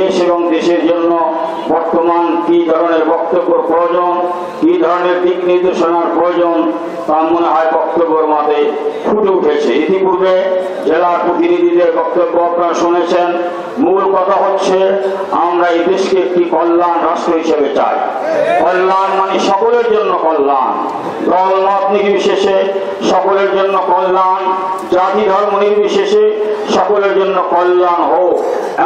দেশ এবং দেশের জন্য বর্তমান কি ধরনের বক্তব্য প্রয়োজন, কি ধরনের দিক নির্দেশনার প্রয়োজন, তা মনে হয় বক্তব্যের মাঝে ফুটে উঠেছে। ইতিপূর্বে জেলার প্রতিনিধিদের বক্তব্য আপনারা শুনেছেন। মূল কথা হচ্ছে, আমরা এই দেশকে একটি কল্যাণ রাষ্ট্র হিসেবে চাই। কল্যাণ মানে সকলের জন্য কল্যাণ। দল মত নির্বিশেষে সকলের জন্য কল্যাণ, জাতি ধর্ম নির্বিশেষে সকলের জন্য কল্যাণ হোক।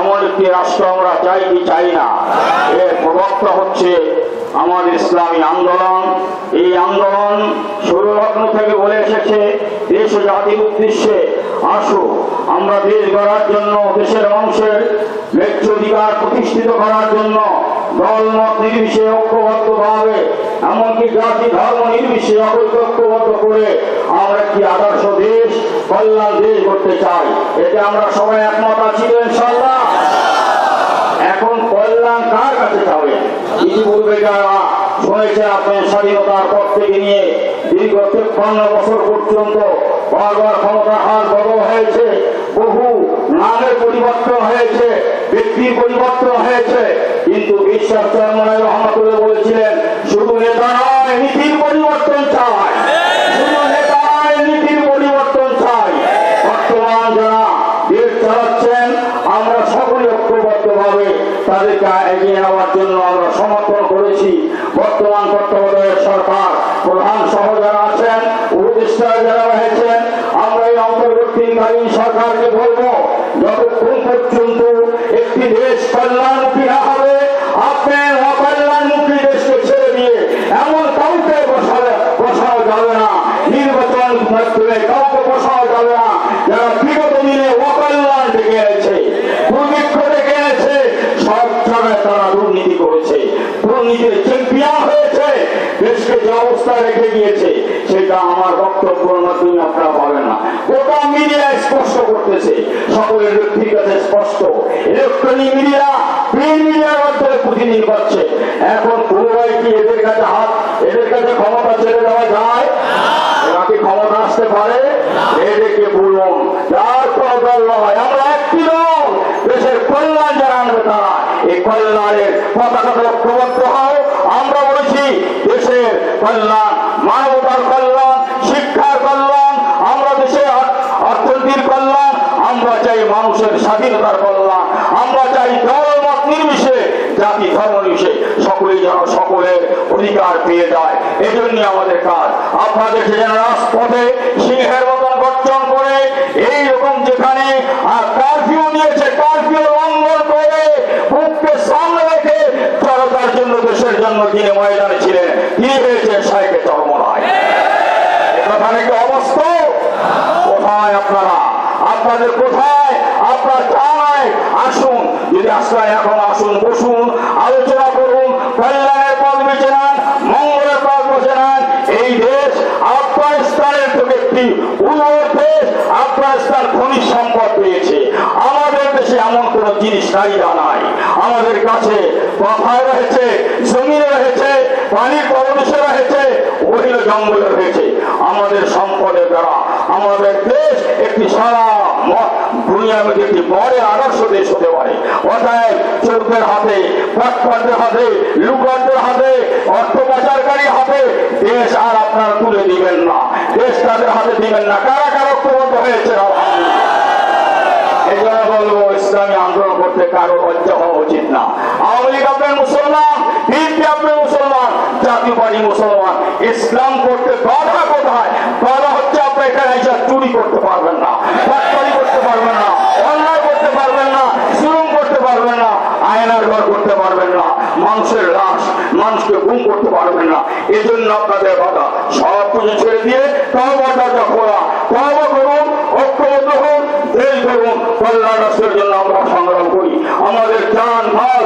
এমন একটি রাষ্ট্র আমরা চাই কি চাই না? প্রবক্তা হচ্ছে আমার ইসলামী আন্দোলন। এই আন্দোলন সৌররত্ন থেকে বলে এসেছে, দেশ ও জাতির উদ্দেশ্যে আসো। আমরা দেশ গড়ার জন্য, দেশের মানুষের ন্যায্য অধিকার প্রতিষ্ঠিত করার জন্য দল মত নির্বিশেষে ঐক্যবদ্ধভাবে, এমনকি জাতি ধর্ম নির্বিশেষে ঐক্যবদ্ধ করে আমরা একটি আদর্শ দেশ, কল্যাণ দেশ করতে চাই। এতে আমরা সবাই একমত আছি ইনশাল্লাহ কার কাছে ইতিপূর্বে যারা শুনেছে আপনার স্বাধীনতার পর থেকে নিয়ে দীর্ঘ বছর পর্যন্ত বারবার বদল হয়েছে, বহু নামের পরিবর্তন হয়েছে, ব্যক্তির পরিবর্তন হয়েছে। কিন্তু বিশ্বাস রহমতুল্লাহ বলেছিলেন শুধু নেতা নয় নীতির পরিবর্তন চায় শুধু নেতা নয় নীতির পরিবর্তন চাই বর্তমান যারা দেশ চালাচ্ছেন আমরা সকলে ঐক্যবদ্ধভাবে তাদেরকে এগিয়ে নেওয়ার জন্য আমরা সমর্থন করেছি। বর্তমান তত্ত্বাবধায়ক সরকার, প্রধান সহ যারা আছেন উপদেষ্টা যারা রয়েছেন, আমরা এই অন্তর্বর্তীকালীন সরকারকে বলব, যতক্ষণ পর্যন্ত একটি দেশ কল্যাণমুখী না হবে আপনার অকল্যাণমুখী দেশকে ছেড়ে দিয়ে এমন কাউকে বসানো যাবে না। নির্বাচন কাউকে বসানো যাবে না যারা বিগত দিনে অকল্যাণ ডেকে এনেছে দুর্ভিক্ষ ডেকে এনেছে সব জায়গায় তারা দুর্নীতি করেছে দুর্নীতির চ্যাম্পিয়ন হয়েছে, দেশকে যে অবস্থায় রেখে গিয়েছে সেটা আমার বক্তব্যের মাধ্যমে আপনারা পাবেন না। গোটা মিডিয়া স্পষ্ট করতেছে, সকলের ব্যক্তির কাছে স্পষ্ট। ইলেকট্রনিক মিডিয়া প্রিন্ট মিডিয়ার মাধ্যমে প্রতিদিন পাচ্ছে। এখন পুনরায় কি এদের কাছে হাত, এদের কাছে ক্ষমতা ছেড়ে দেওয়া যায়? এরা কি ক্ষমতা আসতে পারে? এদেরকে বলুন, যার দল নয় আমরা একটি দল, দেশের কল্যাণ যারা তারা কল্যাণের পতাকাতে ঐক্যবদ্ধ হও আমরা বলেছি, দেশের কল্যাণ, মানবতার কল্যাণ, শিক্ষার কল্যাণ, আমরা দেশের অর্থনীতির কল্যাণ, আমরা চাই মানুষের স্বাধীনতার কল্যাণ, আমরা চাই দলমত নির্বিশে জাতি ধর্ম নির্বিশে সকলেই যেন সকলের অধিকার পেয়ে যায়। এই জন্য আমাদের কাজ। আপনাদের যেন রাজপথে সিংহের মতন যিনি ময়দানে ছিলেন। তিনি হয়েছে সাইকে চরমরায় কথা নাকি অবস্থা। কোথায় আপনারা? আপনাদের কোথায়? আপনার চায় আসুন। যদি আসলে এখন আসুন, বসুন, আলোচনা করুন, কল্যাণের পথ বেছে নেন, মঙ্গলের পথ বেছে নেন। এই দেশ আফগানিস্তানের থেকে একটি উন্নত দেশ আফগানিস্তান খনিজ সম্পদ পেয়েছে। আমাদের দেশে এমন কোন জিনিস চাহিদা নাই। আমাদের কাছে রয়েছে জমিনে রয়েছে পানির প্রদেশে রয়েছে, ওহিল জঙ্গলে রয়েছে। আমাদের সম্পদের দ্বারা, আমাদের দেশ একটি সারা আদর্শ দেশ পারে। হাতে হাতে হাতে হাতে দেশ আর আপনারা তুলে দিবেন না। দেশ তাদের হাতে দিবেন না। কারা কারা ঐক্যবদ্ধ হয়েছে? এই জন্য বলব ইসলামী কারও লজ্জা হওয়া উচিত না। আওয়ামী লীগ আপনার মুসলমান, বিএনপি আপনার মুসলমান, জাতীয় পার্টি মুসলমান। ইসলাম করতে বাধা কোথায়? বাধা হচ্ছে আপনি এখানে এসে চুরি করতে পারবেন না বাটপারি করতে পারবেন না, অন্যায় করতে পারবেন না, জুলুম করতে পারবেন না, আয়নার ঘর করতে পারবেন না, মানুষের লাশ, মানুষকে গুম করতে পারবেন না। এই জন্য আপনাদের বাধা। সব কিছু ছেড়ে দিয়ে তহবাটা খোলা তহবা করুন, ঐক্যবদ্ধ হন, দেশ করুন কল্যাণ রাষ্ট্রের জন্য আমরা সংগ্রাম করি। আমাদের প্রাণ ভাগ